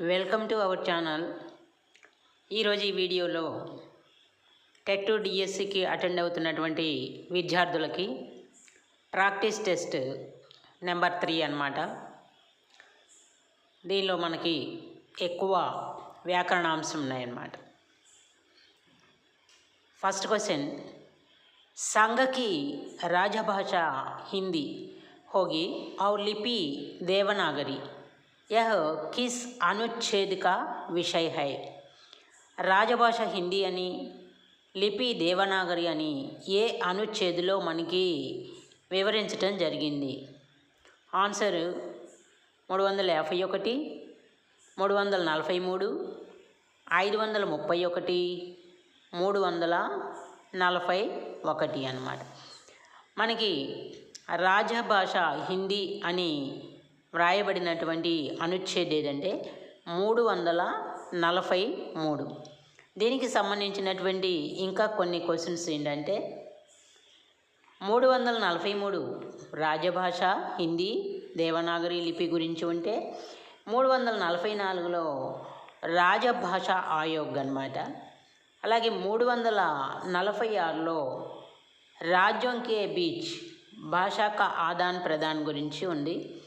Welcome to our channel ఈరోజు ఈ వీడియోలో టు డిఎస్సికి అటెండ్ అవుతున్నటువంటి విద్యార్థులకి ప్రాక్టీస్ టెస్ట్ నెంబర్ త్రీ అనమాట దీనిలో మనకి ఎక్కువ వ్యాకరణాంశం ఉన్నాయన్నమాట. ఫస్ట్ క్వశ్చన్ సంఘకి రాజభాష హిందీ హోగి ఆ లిపి దేవనాగరి यह किस अनुच्छेद का विषय है రాజభాష హిందీ అని లిపి దేవనాగరి అని ఏ అనుచ్ఛేదులో మనకి వివరించటం జరిగింది ఆన్సర్ మూడు వందల యాభై ఒకటి మూడు వందల నలభై మూడు ఐదు వందల ముప్పై ఒకటి మూడు వందల నలభై ఒకటి అన్నమాట మనకి రాజభాష హిందీ అని వ్రాయబడినటువంటి అనుచ్ఛేదం ఏదంటే మూడు వందల నలభై మూడు. దీనికి సంబంధించినటువంటి ఇంకా కొన్ని క్వశ్చన్స్ ఏంటంటే మూడు వందల నలభై మూడు రాజభాష హిందీ దేవనాగరి లిపి గురించి ఉంటే మూడు వందల నలభై నాలుగులో రాజభాష ఆయోగ్ అన్నమాట. అలాగే మూడు వందల నలభై ఆరులో రాజ్యం కే బీచ్ భాషా కా ఆదాన్ ప్రదాన్ గురించి ఉంది.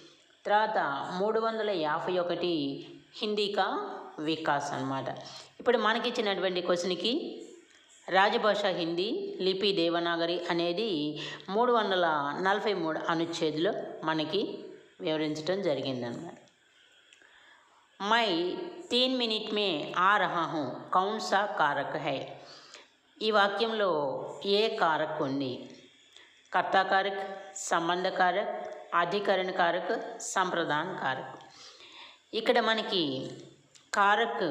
తర్వాత మూడు వందల యాభై ఒకటి హిందీ కా వికాస్ అనమాట ఇప్పుడు మనకి ఇచ్చినటువంటి క్వశ్చన్కి రాజభాష హిందీ లిపి దేవనాగరి అనేది మూడు వందల నలభై మూడు అనుచ్ఛేదులో మనకి వివరించడం జరిగిందనమాట మై తీన్ మినిట్ మే ఆ రహా హూ కారక్ హై. ఈ వాక్యంలో ఏ కారక్ ఉంది? కర్తాకారక్ సంబంధకారక్ అధికరణ కారకు సంప్రదాన కారక్ ఇక్కడ మనకి కారక్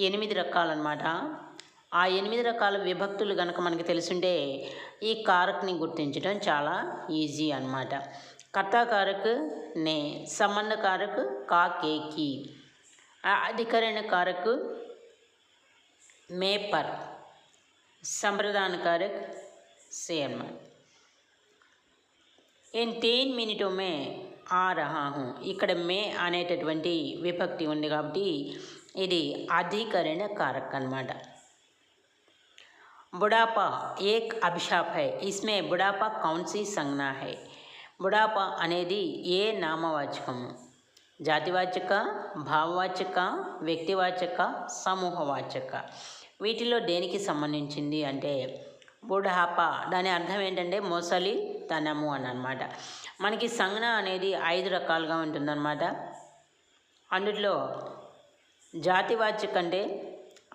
ఎనిమిది రకాలన్నమాట. ఆ ఎనిమిది రకాల విభక్తులు కనుక మనకి తెలుసుంటే ఈ కారక్ని గుర్తించడం చాలా ఈజీ అనమాట కర్తాకారక్ నే సంబంధకారక్ కారకు కేకి అధికరణ కారక్ మేపర్ సంప్రదానకారక్ సే అనమాట నేను తీన్ మినిటో మే ఆ రహాహు ఇక్కడ మే అనేటటువంటి విభక్తి ఉంది కాబట్టి ఇది అధికరణ కారక్ అనమాట బుడాపా ఏక్ అభిషాప్ హై. ఇస్మే బుడాపా కౌన్సీ సంజ్ఞా హై. బుడాపా అనేది ఏ నామవాచకము జాతివాచక భావవాచక వ్యక్తివాచక సమూహవాచక. వీటిలో దేనికి సంబంధించింది అంటే బుఢాపా దాని అర్థం ఏంటంటే మొసలి తనము అని అనమాట మనకి సంజ్ఞ అనేది ఐదు రకాలుగా ఉంటుందన్నమాట. అందులో జాతివాచక అంటే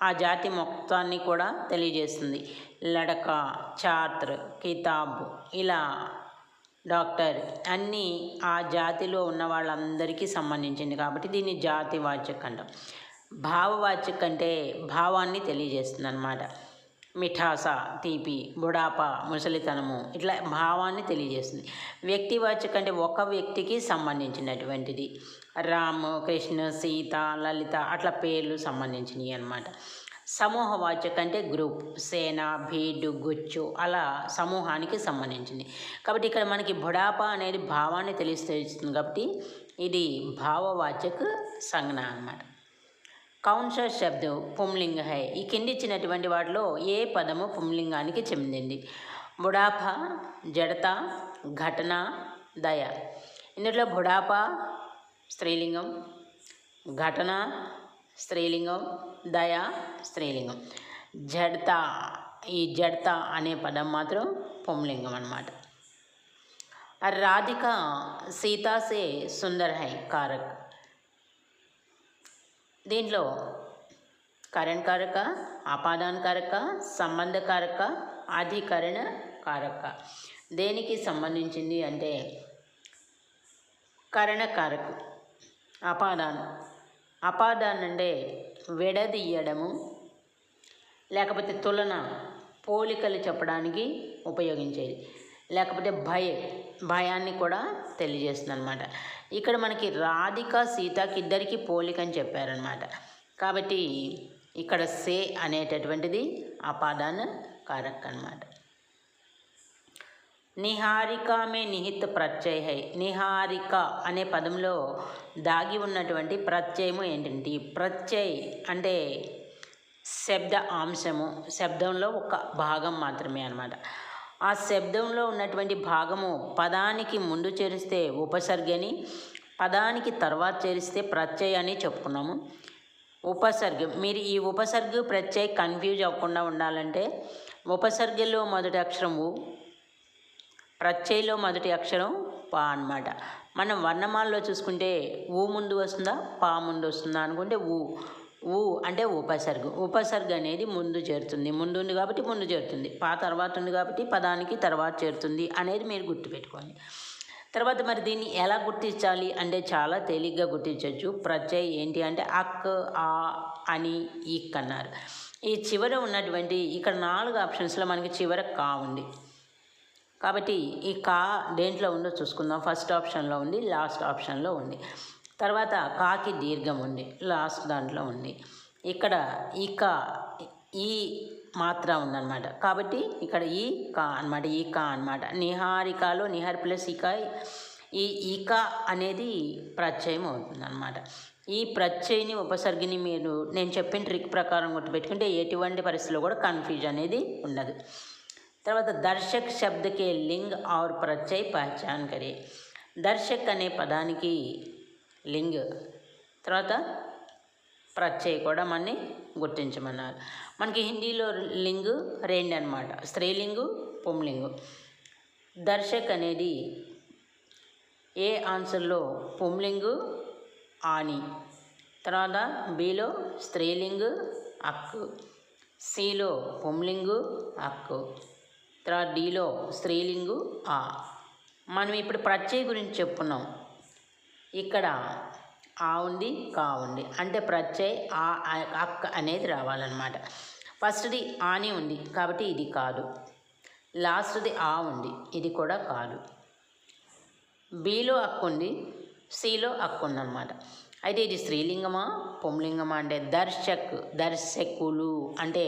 ఆ జాతి మొత్తాన్ని కూడా తెలియజేస్తుంది. లడక ఛాత్ర కితాబ్ ఇలా డాక్టర్ అన్నీ ఆ జాతిలో ఉన్న వాళ్ళందరికీ సంబంధించింది కాబట్టి దీన్ని జాతివాచక్ అంటాం భావవాచక్ అంటే భావాన్ని తెలియజేస్తుంది అనమాట మిఠాస తీపి బుడాప ముసలితనము ఇట్లా భావాన్ని తెలియజేస్తుంది. వ్యక్తివాచక అంటే ఒక వ్యక్తికి సంబంధించినటువంటిది. రాము కృష్ణ సీత లలిత అట్లా పేర్లు సంబంధించినవి అనమాట సమూహవాచక అంటే గ్రూప్ సేన భీడు గుచ్చు అలా సమూహానికి సంబంధించింది. కాబట్టి ఇక్కడ మనకి బుడాపా అనేది భావాన్ని తెలియజేస్తుంది కాబట్టి ఇది భావవాచక్ సంజ్ఞ అన్నమాట. కౌన్స శబ్దం పుంలింగ హై. ఈ కింది ఇచ్చినటువంటి వాటిలో ఏ పదము పుంలింగానికి చెందింది? బుడాప జడత ఘటన దయ. ఇందులో బుడాప స్త్రీలింగం ఘటన స్త్రీలింగం దయ స్త్రీలింగం. జడత ఈ జడత అనే పదం మాత్రం పుంలింగం అన్నమాట. రాధిక సీతా సే సుందర్ హై కారక్. దీంట్లో కరణ్ కారక అపాదాన కారక సంబంధ కారక అధికరణ కారక దేనికి సంబంధించింది అంటే కరణ కారక అపాదాన్ అపాదానం అంటే విడదీయడము లేకపోతే తులన పోలికలు చెప్పడానికి ఉపయోగించేది. లేకపోతే భయ భయాన్ని కూడా తెలియజేస్తుంది అనమాట ఇక్కడ మనకి రాధిక సీతకి ఇద్దరికి పోలిక అని చెప్పారనమాట కాబట్టి ఇక్కడ సే అనేటటువంటిది అపాదాన కారక్ అనమాట నిహారిక మే నిహిత్ ప్రత్యయ హై. నిహారిక అనే పదంలో దాగి ఉన్నటువంటి ప్రత్యయము ఏంటంటే ప్రత్యయ్ అంటే శబ్ద అంశము శబ్దంలో ఒక భాగం మాత్రమే అనమాట ఆ శబ్దంలో ఉన్నటువంటి భాగము పదానికి ముందు చేరిస్తే ఉపసర్గని పదానికి తర్వాత చేరిస్తే ప్రత్యయ అని చెప్పుకున్నాము. ఉపసర్గ మీరు ఈ ఉపసర్గ ప్రత్యయ కన్ఫ్యూజ్ అవ్వకుండా ఉండాలంటే ఉపసర్గలో మొదటి అక్షరం ఉ ప్రత్యయలో మొదటి అక్షరం పా అన్నమాట. మనం వర్ణమాలలో చూసుకుంటే ఊ ముందు వస్తుందా పా ముందు వస్తుందా అనుకుంటే ఊ. ఊ అంటే ఉపసర్గ. ఉపసర్గ అనేది ముందు చేరుతుంది. ముందు ఉంది కాబట్టి ముందు చేరుతుంది. పా తర్వాత ఉంది కాబట్టి పదానికి తర్వాత చేరుతుంది అనేది మీరు గుర్తుపెట్టుకోండి. తర్వాత మరి దీన్ని ఎలా గుర్తించాలి అంటే చాలా తేలిగ్గా గుర్తించవచ్చు. ప్రత్యయ ఏంటి అంటే అక్ ఆ అని ఇక్ అన్నారు ఈ చివర ఉన్నటువంటి ఇక్కడ నాలుగు ఆప్షన్స్లో మనకి చివర కా ఉంది. కాబట్టి ఈ కా దేంట్లో ఉందో చూసుకుందాం. ఫస్ట్ ఆప్షన్లో ఉంది లాస్ట్ ఆప్షన్లో ఉంది. తర్వాత కాకి దీర్ఘం ఉంది లాస్ట్ దాంట్లో ఉంది. ఇక్కడ ఈ కా ఈ మాత్ర ఉందన్నమాట. కాబట్టి ఇక్కడ ఈ కా అనమాట ఈ కా అనమాట నిహారికాలో నిహార్ ప్లస్ ఇక ఈ ఈక అనేది ప్రత్యయం అవుతుంది అనమాట ఈ ప్రత్యయని ఉపసర్గిని మీరు నేను చెప్పిన ట్రిక్ ప్రకారం గుర్తుపెట్టుకుంటే ఎటువంటి పరిస్థితిలో కూడా కన్ఫ్యూజ్ అనేది ఉండదు. తర్వాత దర్శక్ శబ్దకే లింగ్ ఆర్ ప్రత్యయ పహచాన్ కరే దర్శక్ అనే పదానికి లింగ్. తర్వాత ప్రత్యయ కూడా మనని గుర్తించమన్నారు. మనకి హిందీలో లింగు రెండు అనమాట స్త్రీలింగు పుంలింగు. దర్శక్ అనేది ఏ ఆన్సర్లో పుంలింగు ఆని. తర్వాత బిలో స్త్రీలింగు అక్కు. సిలో పుంలింగు అక్కు. తర్వాత డిలో స్త్రీలింగు ఆ. మనం ఇప్పుడు ప్రత్యయ గురించి చెప్పుకున్నాం. ఇక్కడ ఆ ఉంది కా ఉంది. అంటే ప్రత్యయ్ ఆ అక్క అనేది రావాలన్నమాట. ఫస్ట్ది ఆని ఉంది కాబట్టి ఇది కాదు. లాస్ట్ది ఆ ఉంది ఇది కూడా కాదు. బీలో అక్కు ఉంది సిలో అక్కు ఉందన్నమాట. అయితే ఇది స్త్రీలింగమా పొంలింగమా అంటే దర్శక్ దర్శకులు. అంటే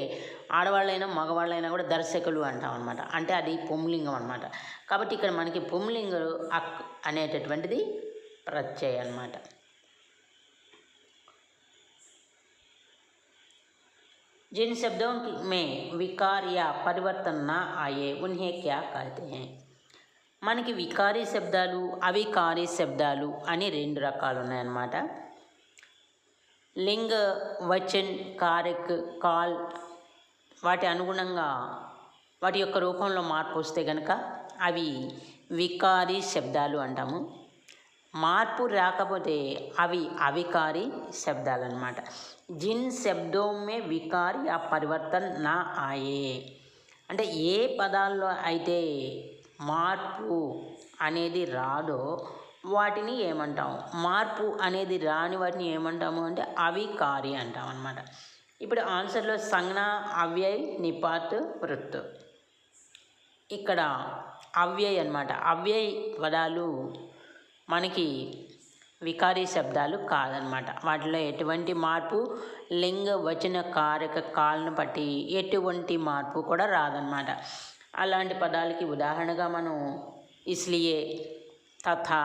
ఆడవాళ్ళైనా మగవాళ్ళైనా కూడా దర్శకులు అంటాం అనమాట అంటే అది పొంలింగం అనమాట కాబట్టి ఇక్కడ మనకి పొంలింగ అక్ అనేటటువంటిది ప్రత్యయ అనమాట जिन शब्दों की- में विकार या परिवर्तन ना आए उन्हें क्या कहते हैं మనకి వికారీ శబ్దాలు అవికారీ శబ్దాలు అని రెండు రకాలు ఉన్నాయన్నమాట లింగ వచన్ కారక్ కాల్ వాటి అనుగుణంగా వాటి యొక్క రూపంలో మార్పు వస్తే కనుక అవి వికారీ శబ్దాలు అంటాము మార్పు రాకపోతే అవి అవికారి శబ్దాలన్నమాట. జిన్ శబ్దోమే వికారి ఆ పరివర్తన్ నా ఆయే. అంటే ఏ పదాల్లో అయితే మార్పు అనేది రాదో వాటిని ఏమంటాము? మార్పు అనేది రాని వాటిని ఏమంటాము అంటే అవికారి అంటాం అనమాట ఇప్పుడు ఆన్సర్లో సంజ్ఞ అవ్యయ్ నిపాత్ వృత్ ఇక్కడ అవ్యయ్ అనమాట అవ్యయ్ పదాలు మనకి వికారీ శబ్దాలు కాదనమాట. వాటిలో ఎటువంటి మార్పు లింగ వచన కారక కాలను బట్టి ఎటువంటి మార్పు కూడా రాదనమాట. అలాంటి పదాలకి ఉదాహరణగా మనం ఇస్లియే తథా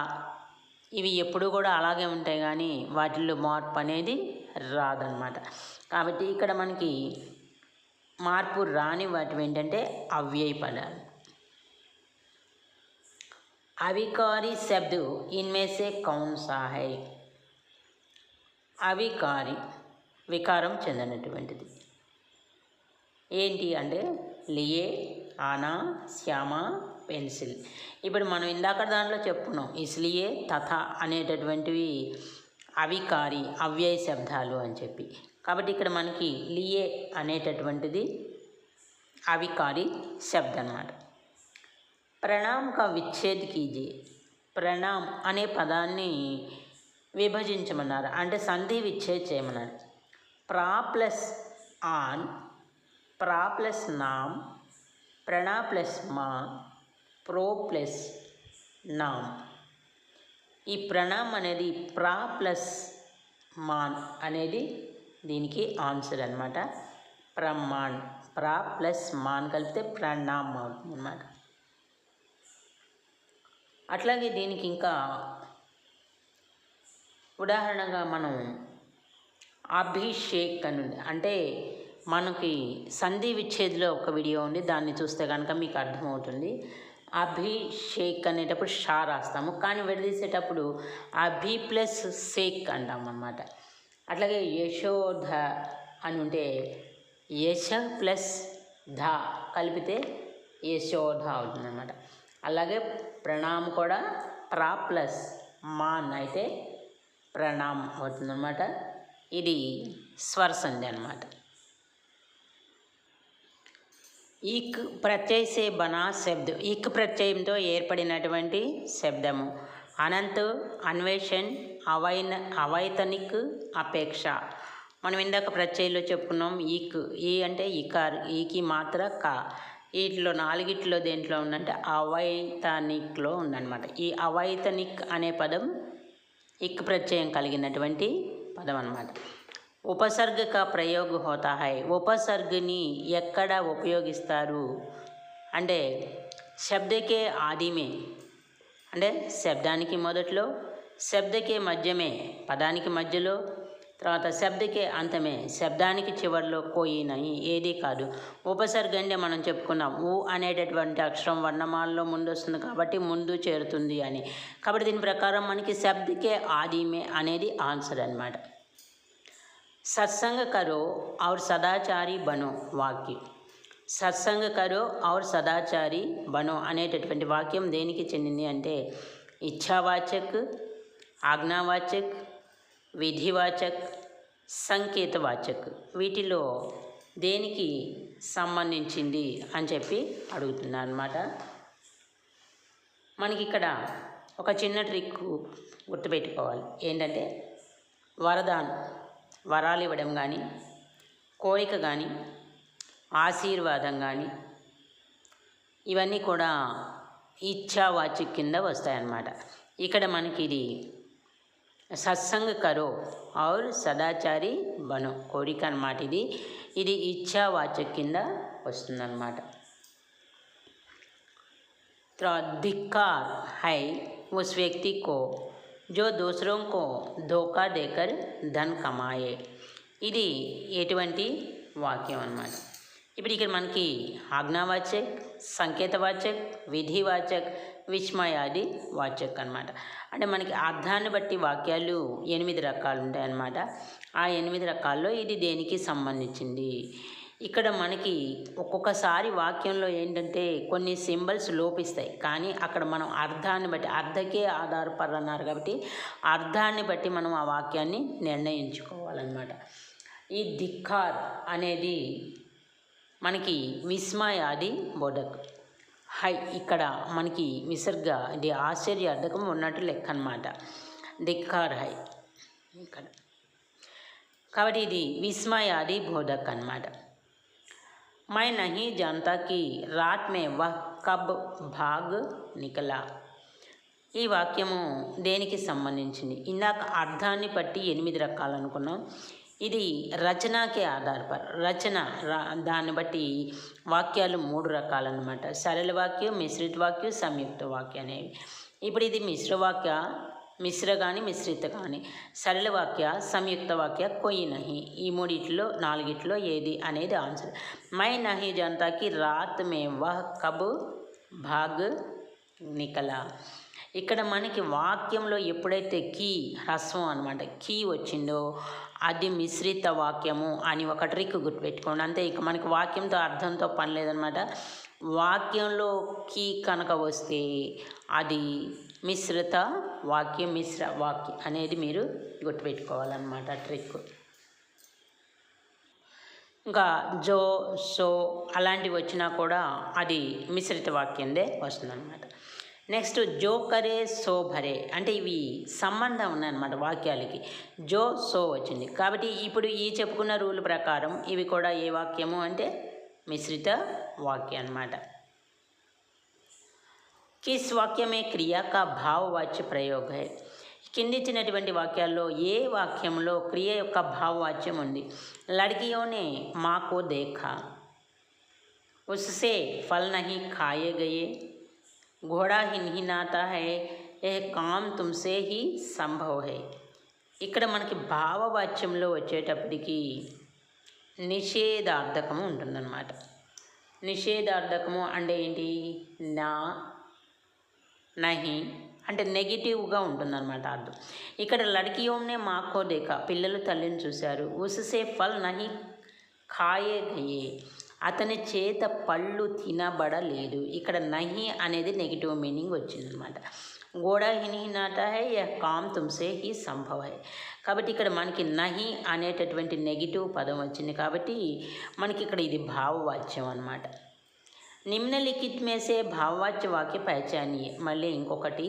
ఇవి ఎప్పుడు కూడా అలాగే ఉంటాయి కానీ వాటిల్లో మార్పు అనేది రాదనమాట. కాబట్టి ఇక్కడ మనకి మార్పు రాని వాటివి ఏంటంటే అవ్యయ పదాలు अविकारी शब्द इनमें से कौन सा है అవికారి వికారం చెందినటువంటిది ఏంటి అంటే లియే ఆనా శ్యామ పెన్సిల్ ఇప్పుడు మనం ఇందాక దాంట్లో చెప్పుకున్నాం ఇస్లియే తథ అనేటటువంటివి అవికారి అవ్యయ శబ్దాలు అని చెప్పి కాబట్టి ఇక్కడ మనకి లియే అనేటటువంటిది అవికారి శబ్దం అన్నమాట ప్రణామ్ కా విచ్ఛేద్ కీజే ప్రణామ్ అనే పదాన్ని విభజించమన్నారు. అంటే సంధి విచ్ఛేద్ చేయమన్నారు. ప్రా ప్లస్ ఆన్ ప్రా ప్లస్ నామ్ ప్రణా ప్లస్ మా ప్రో ప్లస్ నామ్. ఈ ప్రణామ్ అనేది ప్రా ప్లస్ మాన్ అనేది దీనికి ఆన్సర్ అనమాట ప్రమాన్ ప్రా ప్లస్ మాన్ కలిపితే ప్రణామ్ అవుతుంది అనమాట అట్లాగే దీనికి ఇంకా ఉదాహరణగా మనం అభిషేక్ అని ఉంది. అంటే మనకి సంధి విచ్ఛేదిలో ఒక వీడియో ఉంది. దాన్ని చూస్తే కనుక మీకు అర్థమవుతుంది. అభిషేక్ అనేటప్పుడు షా రాస్తాము. కానీ విడదీసేటప్పుడు అభి ప్లస్ షేక్ అంటాం అన్నమాట. అట్లాగే యశోధ అని ఉంటే యశ ప్లస్ ధ కలిపితే యశోధ అవుతుందన్నమాట. అలాగే ప్రణామ్ కూడా ప్రా ప్లస్ మాన్ అయితే ప్రణామ్ అవుతుందన్నమాట. ఇది స్వర సంధి అనమాట ఈక్ ప్రత్యయ బనా శబ్దం. ఈక్ ప్రత్యయంతో ఏర్పడినటువంటి శబ్దము. అనంత్ అన్వేషణ్ అవైన అవైతనిక్ అపేక్ష. మనం ఇందాక ప్రత్యయంలో చెప్పుకున్నాం ఈక్. ఈ అంటే ఇకార్. ఈకి మాత్ర క. వీటిలో నాలుగిట్లో దేంట్లో ఉందంటే అవైతనిక్లో ఉందన్నమాట. ఈ అవైతనిక్ అనే పదం ఇక్ ప్రత్యయం కలిగినటువంటి పదం అన్నమాట ఉపసర్గక ప్రయోగ హోతా హై. ఉపసర్గని ఎక్కడ ఉపయోగిస్తారు? అంటే శబ్దకే ఆదిమే. అంటే శబ్దానికి మొదట్లో శబ్దకే మధ్యమే పదానికి మధ్యలో తర్వాత శబ్దకే అంతమే. శబ్దానికి చివరిలో కోయినని ఏదీ కాదు. ఉపసర్గండి మనం చెప్పుకున్నాం. ఊ అనేటటువంటి అక్షరం వర్ణమాలలో ముందు వస్తుంది కాబట్టి ముందు చేరుతుంది అని. కాబట్టి దీని ప్రకారం మనకి శబ్దకే ఆదిమే అనేది ఆన్సర్ అనమాట సత్సంగ కరో ఔర్ సదాచారి బనో వాక్యం. సత్సంగ కరో ఔర్ సదాచారి బనో అనేటటువంటి వాక్యం దేనికి చెందింది అంటే ఇచ్ఛావాచక్ ఆజ్ఞావాచక్ విధివాచక్ సంకేతవాచక్ వీటిలో దేనికి సంబంధించింది అని చెప్పి అడుగుతున్నాను అనమాట మనకి ఇక్కడ ఒక చిన్న ట్రిక్ గుర్తుపెట్టుకోవాలి. ఏంటంటే వరదాన్ వరాలు ఇవ్వడం కానీ కోరిక కానీ ఆశీర్వాదం కానీ ఇవన్నీ కూడా ఇచ్చావాచి కింద వస్తాయన్నమాట. ఇక్కడ మనకి ఇది సత్సంగ కరో ఔర్ సదాచారి బను కోరిక అన్నమాట ఇది ఇది ఇచ్ఛావాచక్ కింద వస్తుందన్నమాట తర్వాత धिक्कार है उस व्यक्ति को जो दूसरों को धोखा देकर धन कमाए ఇది ఎటువంటి వాక్యం అన్నమాట ఇప్పుడు ఇక్కడ మనకి ఆజ్ఞావాచక్ సంకేతవాచక్ విధివాచక్ విస్మయాది వాచక్ అనమాట అంటే మనకి అర్థాన్ని బట్టి వాక్యాలు ఎనిమిది రకాలు ఉంటాయన్నమాట ఆ ఎనిమిది రకాల్లో ఇది దేనికి సంబంధించింది? ఇక్కడ మనకి ఒక్కొక్కసారి వాక్యంలో ఏంటంటే కొన్ని సింబల్స్ లోపిస్తాయి. కానీ అక్కడ మనం అర్థాన్ని బట్టి అర్థకే ఆధారపడన్నారు కాబట్టి అర్థాన్ని బట్టి మనం ఆ వాక్యాన్ని నిర్ణయించుకోవాలన్నమాట. ఈ ధిక్కార్ అనేది మనకి విస్మయాది బోధక్. హై ఇక్కడ మనకి విసర్గ ఇది ఆశ్చర్య అర్థకం ఉన్నట్టు లెక్క అనమాట ధిక్కార్ హై. ఇక్కడ. కాబట్టి ఇది విస్మయాది బోధక్ అనమాట మై నహి జాంతా రాట్ మే వహ్ కబ్ భాగ్ నికలా. ఈ వాక్యము దేనికి సంబంధించింది? ఇందాక అర్థాన్ని బట్టి ఎనిమిది రకాలు అనుకున్నాం ఇది రచనకే ఆధారపడి రచన రా దాన్ని బట్టి వాక్యాలు మూడు రకాలన్నమాట. సరళ వాక్యం మిశ్రిత వాక్యం సంయుక్త వాక్యం అనేవి. ఇప్పుడు ఇది మిశ్ర వాక్య మిశ్ర కానీ మిశ్రిత కానీ సరళ వాక్య సంయుక్త వాక్య కొయ్యి నహి. ఈ మూడిట్లో నాలుగిట్లో ఏది అనేది ఆన్సర్. మై నహి జనతాకి రాత్ మే వహ్ కబ్ భాగ్ నికలా. ఇక్కడ మనకి వాక్యంలో ఎప్పుడైతే కీ హ్రస్వం అనమాట కీ వచ్చిందో అది మిశ్రిత వాక్యము అని ఒక ట్రిక్ గుర్తుపెట్టుకోండి. అంతే ఇక మనకి వాక్యంతో అర్థంతో పని లేదనమాట వాక్యంలో కీ కనుక వస్తే అది మిశ్రిత వాక్యం మిశ్ర వాక్యం అనేది మీరు గుర్తుపెట్టుకోవాలన్నమాట ట్రిక్. ఇంకా జో సో అలాంటివి వచ్చినా కూడా అది మిశ్రిత వాక్యందే వస్తుందన్నమాట. నెక్స్ట్ జో కరే సో భరే. అంటే ఇవి సంబంధం ఉన్నాయన్నమాట వాక్యాలకి. జో సో వచ్చింది. కాబట్టి ఇప్పుడు ఈ చెప్పుకున్న రూల్ ప్రకారం ఇవి కూడా ఏ వాక్యము అంటే మిశ్రిత వాక్యం అనమాట కిస్ వాక్యమే క్రియ కా భావవాచ్య ప్రయోగ. కిందిచ్చినటువంటి వాక్యాల్లో ఏ వాక్యంలో క్రియ యొక్క భావవాచ్యం ఉంది? లడికియోనే మాకో దేఖ. ఉస్సే ఫల్ నహి ఖాయే గయే. घोड़ा हिनहिनाता है यह काम तुमसे ही సంభవ है ఇక్కడ మనకి భావవాచ్యంలో వచ్చేటప్పటికి నిషేధార్థకము ఉంటుందన్నమాట నిషేధార్థకము అంటే ఏంటి నా నహి అంటే నెగిటివ్గా ఉంటుందన్నమాట అర్థం ఇక్కడ లడికియోమ్నే మాకో దేక పిల్లలు తల్లిని చూశారు ఉససే ఫల్ నహి ఖాయే గయే అతని చేత పళ్ళు తినబడలేదు. ఇక్కడ నహి అనేది నెగిటివ్ మీనింగ్ వచ్చిందనమాట. గోడా హినిహినాట హై యా కామ్ తుమ్సే హీ సంభవ కాబట్టి ఇక్కడ మనకి నహి అనేటటువంటి నెగిటివ్ పదం వచ్చింది కాబట్టి మనకి ఇక్కడ ఇది భావవాచ్యం అనమాట. నిమ్నలిఖిత్ में से भाववाच्य वाक्य पहचानिए మళ్ళీ ఇంకొకటి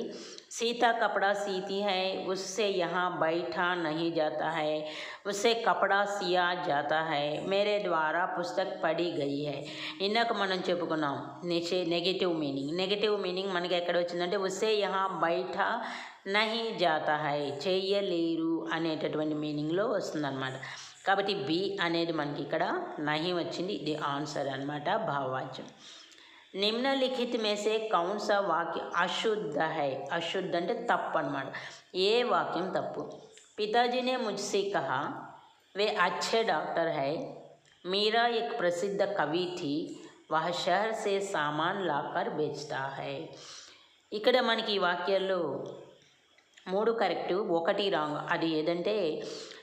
सीता कपड़ा सीती है उससे यहाँ बैठा नहीं जाता है उससे कपड़ा सिया जाता है मेरे ద్వారా పుస్తక్ పడి గయి है ఇందాక మనం చెప్పుకున్నాం నిషే నెగిటివ్ మీనింగ్ నెగిటివ్ మీనింగ్ మనకి ఎక్కడ వచ్చిందంటే ఉస్సే యహా బయట నహి జాతా హై చెయ్యలేరు అనేటటువంటి మీనింగ్లో వస్తుందన్నమాట కాబట్టి బి అనేది మనకి ఇక్కడ నహి వచ్చింది ఇది ఆన్సర్ అనమాట భావవాచ్యం निम्नलिखित में से कौन सा वाक्य अशुद्ध है? अशुद्ध अंटे तपन ये वाक्यम तप्पु। पिताजी ने मुझसे कहा, वे अच्छे डॉक्टर है। मीरा एक प्रसिद्ध कवि थी। वह शहर से सामान लाकर बेचता है। इकड़ मन की వాక్యాల్లో मूड కరెక్టు, ఒకటి రాంగ్.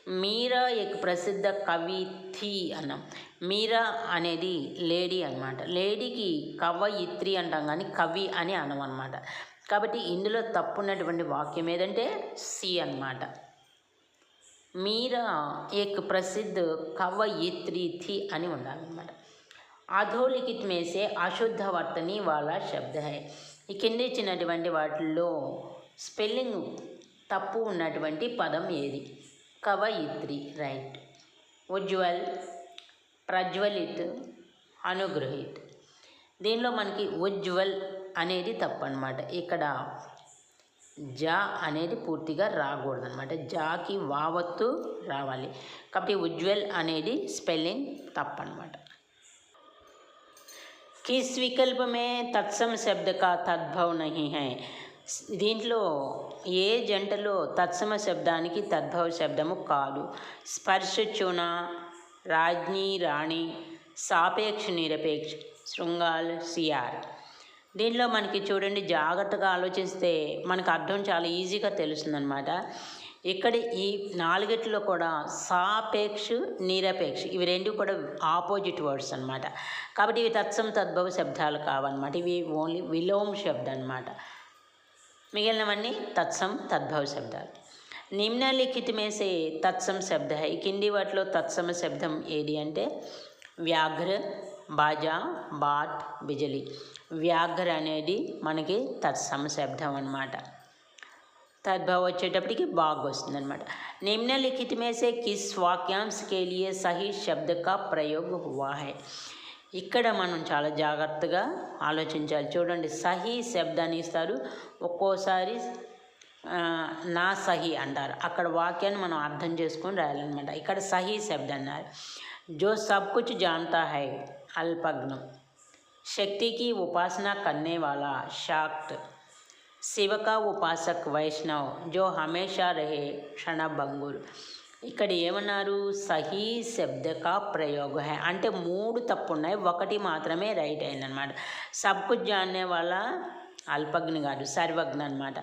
మీరా ఎక్ ప్రసిద్ధ కవి థీ అన్నాం. మీరా అనేది లేడీ అనమాట లేడీకి కవయిత్రి అంటాం కానీ కవి అని అనం అనమాట కాబట్టి ఇందులో తప్పున్నటువంటి వాక్యం ఏదంటే సి అన్నమాట. మీరా ఎక్ ప్రసిద్ధ కవయిత్రి థి అని ఉండాలన్నమాట. అధోలిఖిత్ మేసే అశుద్ధ వర్తని వాళ్ళ శబ్ద హై ఈ కింద ఇచ్చినటువంటి వాటిల్లో స్పెల్లింగ్ తప్పు ఉన్నటువంటి పదం ఏది? కవయిత్రి రైట్ ఉజ్వల్ ప్రజ్వలిత్ అనుగ్రహిత్ దీనిలో మనకి ఉజ్వల్ అనేది తప్పు అనమాట ఇక్కడ జా అనేది పూర్తిగా రాకూడదు అనమాట జాకి వావత్తు రావాలి కాబట్టి ఉజ్వల్ అనేది స్పెల్లింగ్ తప్పు అనమాట किस विकल्प में तत्सम शब्द का तद्भव नहीं है దీంట్లో ఏ జంటలో తత్సమ శబ్దానికి తద్భవ శబ్దము కాదు. స్పర్శ చుణ రాజ్ఞి రాణి సాపేక్ష నిరపేక్ష శృంగాల్ సిఆర్ దీనిలో మనకి చూడండి జాగ్రత్తగా ఆలోచిస్తే మనకు అర్థం చాలా ఈజీగా తెలుస్తుందన్నమాట. ఇక్కడ ఈ నాలుగిట్లో కూడా సాపేక్ష నిరపేక్ష ఇవి రెండు కూడా ఆపోజిట్ వర్డ్స్ అనమాట కాబట్టి ఇవి తత్సం తద్భవ శబ్దాలు కావన్నమాట. ఇవి ఓన్లీ విలోమ శబ్దం అనమాట మిగిలినవన్నీ తత్సం తద్భవ శబ్దాలు నిమ్నలిఖిత మేసే తత్సం శబ్ద హై కింది వాటిలో తత్సమ శబ్దం ఏది అంటే వ్యాఘ్ర బాజా బాట్ బిజలి వ్యాఘ్ర అనేది మనకి తత్సమ శబ్దం అన్నమాట तद्भव వచ్చేటప్పటికి బాగ్ వస్తుంది అనమాట निम्नलिखित में से किस वाक्यांश के लिए सही शब्द का प्रयोग हुआ है ఇక్కడ మనం చాలా జాగ్రత్తగా ఆలోచించాలి చూడండి సహీ శబ్దాన్ని ఇస్తారు ఒక్కోసారి ఆ, నా సహీ అంటారు అక్కడ వాక్యాన్ని మనం అర్థం చేసుకొని రాయాలన్నమాట ఇక్కడ సహీ శబ్ద అన్నారు జో సబ్ కుచ్ జాన్తా హై అల్పగ్నం शक्ति की उपासना करने वाला शाक्त శివ కా ఉపాసక్ వైష్ణవ్ జో హమేషా రహే క్షణభంగుర్ ఇక్కడ ఏమన్నారు? సహీ శబ్దక ప్రయోగ. హై అంటే మూడు తప్పు ఉన్నాయి ఒకటి మాత్రమే రైట్ అయిందనమాట. సబ్కు జాన్నే వాళ్ళ అల్పజ్ఞ కాదు సర్వజ్ఞ అనమాట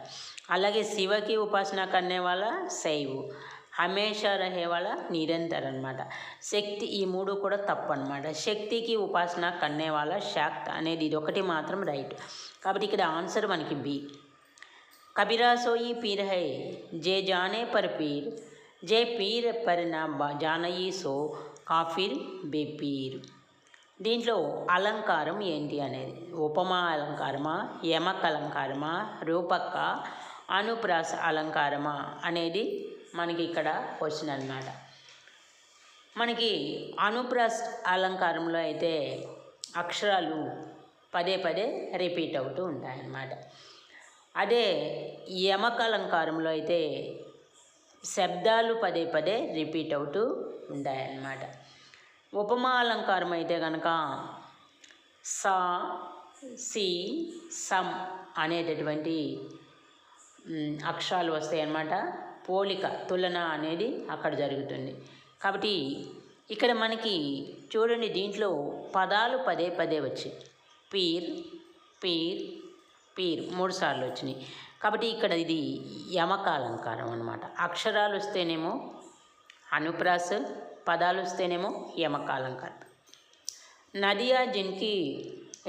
అలాగే శివకి ఉపాసన కన్నే వాళ్ళ శైవు. హమేషా రహే వాళ్ళ నిరంతర అనమాట శక్తి ఈ మూడు కూడా తప్పు అనమాట శక్తికి ఉపాసన కన్నే వాళ్ళ శాక్త అనేది ఇది ఒకటి మాత్రం రైట్. కాబట్టి ఇక్కడ ఆన్సర్ మనకి బి. కబిరాసోయి పీర్ హై జే జానే పర్ పీర్ जे పీర్ పరిణ జానయి సో కాఫీర్ బెపీర్. దీంట్లో అలంకారం ఏంటి అనేది? ఉపమా అలంకారమా? యమక్ అలంకారమా? రూపక్క అనుప్రాస అలంకారమా అనేది మనకి ఇక్కడ క్వశ్చన్ అనమాట మనకి అనుప్రాస అలంకారంలో అయితే అక్షరాలు పదే పదే రిపీట్ అవుతూ ఉంటాయన్నమాట. అదే యమక అలంకారంలో అయితే శబ్దాలు పదే పదే రిపీట్ అవుతూ ఉంటాయన్నమాట. ఉపమా అలంకారం అయితే కనుక సా సి సమ్ అనేటటువంటి అక్షరాలు వస్తాయన్నమాట. పోలిక తులన అనేది అక్కడ జరుగుతుంది. కాబట్టి ఇక్కడ మనకి చూడండి దీంట్లో పదాలు పదే పదే వచ్చాయి. పీర్ పీర్ పీర్ మూడు సార్లు వచ్చినాయి. కాబట్టి ఇక్కడ ఇది యమకాలంకారం అన్నమాట అక్షరాలు వస్తేనేమో అనుప్రాస పదాలు వస్తేనేమో యమకాలంకారం नदियाँ जिनकी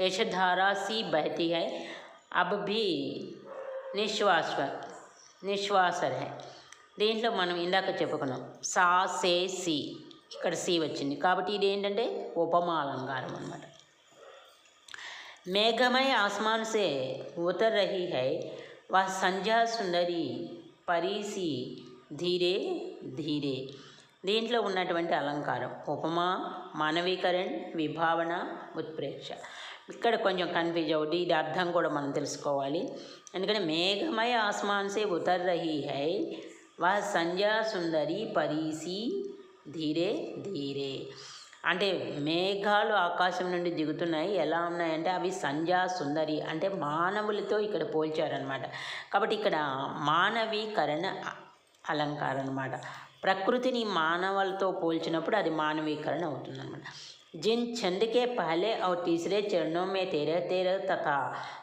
यशधारा सी बहती है अब भी నిశ్వాస నిశ్వాసర్ హై దీంట్లో మనం ఇందాక చెప్పుకున్నాం సా సే సి ఇక్కడ సి వచ్చింది కాబట్టి ఇది ఏంటంటే ఉపమా అలంకారం అనమాట మేఘమయ ఆస్మాన్ సే ఉతర్ రహీ హై वह సంధ్యా సుందరి పరీసి ధీరే ధీరే. దీంట్లో ఉన్నటువంటి అలంకారం ఉపమా మానవీకరణ్ విభావన ఉత్ప్రేక్ష. ఇక్కడ కొంచెం కన్ఫ్యూజ్ అవుతుంది ఇది అర్థం కూడా మనం తెలుసుకోవాలి. ఎందుకంటే మేఘమయ ఆస్మాన్ సే ఉతర్ రహీ హై వా సంధ్యా సుందరి పరీసి ధీరే ధీరే. అంటే మేఘాలు ఆకాశం నుండి దిగుతున్నాయి ఎలా ఉన్నాయంటే అవి సంధ్యా సుందరి అంటే మానవులతో ఇక్కడ పోల్చారనమాట కాబట్టి ఇక్కడ మానవీకరణ అ- అలంకారం అనమాట ప్రకృతిని మానవులతో పోల్చినప్పుడు అది మానవీకరణ అవుతుందన్నమాట जिन छंद के पहले और तीसरे चरणों में तेरह तेरह तथा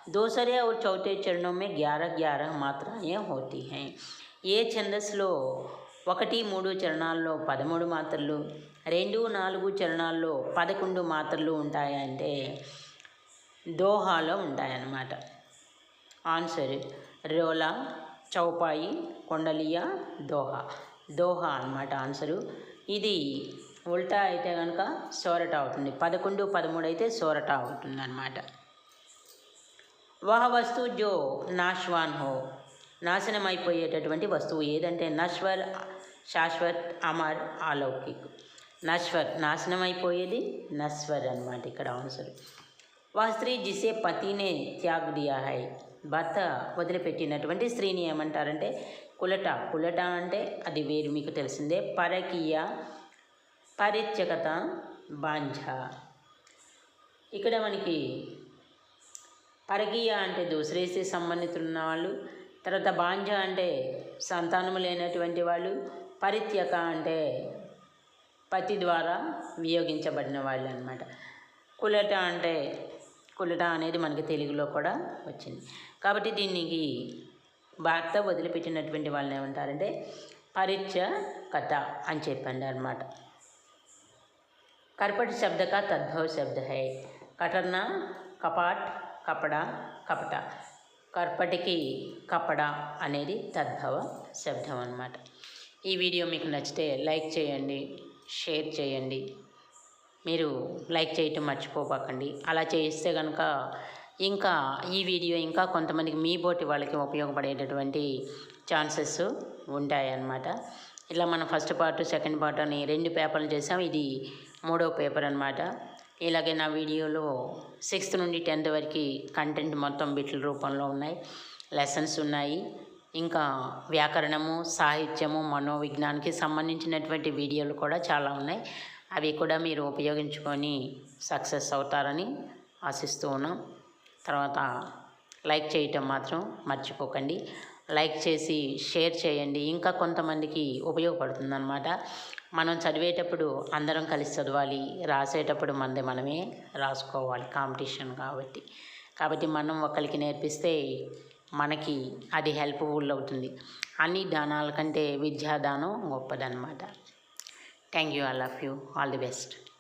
दूसरे और चौथे चरणों में ग्यारह ग्यारह मात्राएं होती हैं ఏ ఛందస్సులో ఒకటి మూడు చరణాల్లో పదమూడు మాత్రలు రెండు నాలుగు చరణాల్లో పదకొండు మాత్రలు ఉంటాయంటే దోహాలో ఉంటాయన్నమాట. ఆన్సర్ రోలా చౌపాయి కొండలియా దోహా. దోహా అన్నమాట ఆన్సరు ఇది ఉల్టా అయితే కనుక సోరట అవుతుంది. పదకొండు పదమూడు అయితే సోరట అవుతుంది అనమాట వహ వస్తువు జో నాశ్వాన్ హో. నాశనం అయిపోయేటటువంటి వస్తువు ఏదంటే నశ్వర్ శాశ్వత్ అమర్ అలౌకిక్. నశ్వర్ నాశనం అయిపోయేది నశ్వర్ అనమాట ఇక్కడ ఆన్సర్ వా స్త్రీ జిసే పతినే త్యాగ్ దియా హై. భర్త వదిలిపెట్టినటువంటి స్త్రీని ఏమంటారంటే కులట. కులట అంటే అది వేరు మీకు తెలిసిందే. పరకీయ పరిత్యకత బాంఛ. ఇక్కడ మనకి పరకీయ అంటే దూసరేసి సంబంధితులు ఉన్నవాళ్ళు తర్వాత బాంజ అంటే సంతానము లేనటువంటి వాళ్ళు పరిత్యక అంటే పతి ద్వారా వియోగించబడిన వాళ్ళు అనమాట కులట అంటే కులట అనేది మనకి తెలుగులో కూడా వచ్చింది. కాబట్టి దీనికి భర్త వదిలిపెట్టినటువంటి వాళ్ళని ఏమంటారంటే పరిచ కథ అని చెప్పండి అనమాట కర్పటి శబ్దక తద్భవ శబ్ద హై. కటర్న కపాట్ కపడ కపట. కర్పటికి కపడ అనేది తద్భవ శబ్దం అనమాట ఈ వీడియో మీకు నచ్చితే లైక్ చేయండి. షేర్ చేయండి. మీరు లైక్ చేయటం మర్చిపోకండి అలా చేస్తే కనుక ఇంకా ఈ వీడియో ఇంకా కొంతమందికి మీ బోటి వాళ్ళకి ఉపయోగపడేటటువంటి ఛాన్సెస్ ఉంటాయన్నమాట. ఇలా మనం ఫస్ట్ పార్ట్ సెకండ్ పార్ట్ అని రెండు పేపర్లు చేసాం. ఇది మూడో పేపర్ అనమాట ఇలాగే నా వీడియోలో సిక్స్త్ నుండి టెన్త్ వరకు కంటెంట్ మొత్తం బిట్ల రూపంలో ఉన్నాయి. లెసన్స్ ఉన్నాయి. ఇంకా వ్యాకరణము సాహిత్యము మనోవిజ్ఞానికి సంబంధించినటువంటి వీడియోలు కూడా చాలా ఉన్నాయి. అవి కూడా మీరు ఉపయోగించుకొని సక్సెస్ అవుతారని ఆశిస్తూ ఉన్నాం. తర్వాత లైక్ చేయటం మాత్రం మర్చిపోకండి. లైక్ చేసి షేర్ చేయండి. ఇంకా కొంతమందికి ఉపయోగపడుతుందన్నమాట. మనం చదివేటప్పుడు అందరం కలిసి చదవాలి. రాసేటప్పుడు మనది మనమే రాసుకోవాలి కాంపిటీషన్ కాబట్టి. కాబట్టి మనం ఒకరికి నేర్పిస్తే మనకి అది హెల్ప్ఫుల్ అవుతుంది. అన్ని దానాల కంటే విద్యాదానం గొప్పదనమాట thank you. All of you. All the best.